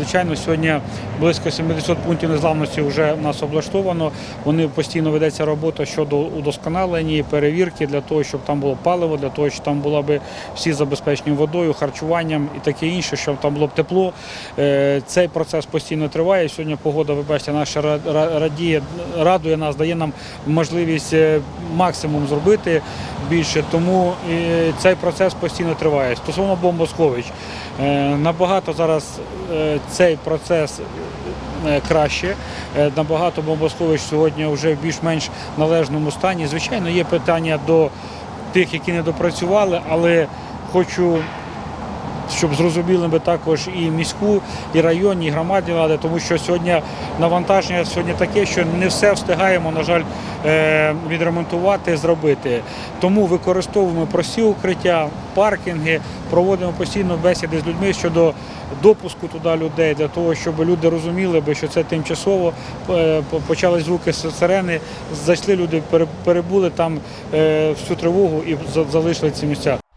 Звичайно, сьогодні близько 70 пунктів незламності вже в нас облаштовано. Вони постійно ведеться робота щодо удосконалення перевірки для того, щоб там було паливо, для того, щоб там була би всі забезпечені водою, харчуванням і таке інше, щоб там було б тепло. Е, Цей процес постійно триває. Сьогодні погода, ви бачите, наша ра- ра- радіє, радує нас, дає нам можливість е, максимум зробити більше. Тому е, цей процес постійно триває. Стосовно бомбосховищ, набагато зараз цей процес е, краще. Е, Набагато бомбосховищ сьогодні вже в більш-менш належному стані. Звичайно, є питання до тих, які не допрацювали, але хочу щоб зрозуміли би також і міську, і районні, і громадні влади, тому що сьогодні навантаження сьогодні таке, що не все встигаємо, на жаль, е, відремонтувати, зробити. Тому використовуємо прості укриття, паркінги, проводимо постійно бесіди з людьми щодо допуску туди людей, для того, щоб люди розуміли, що це тимчасово. Е, Почали звуки сирени, зайшли люди, перебули там е, всю тривогу і залишили ці місця.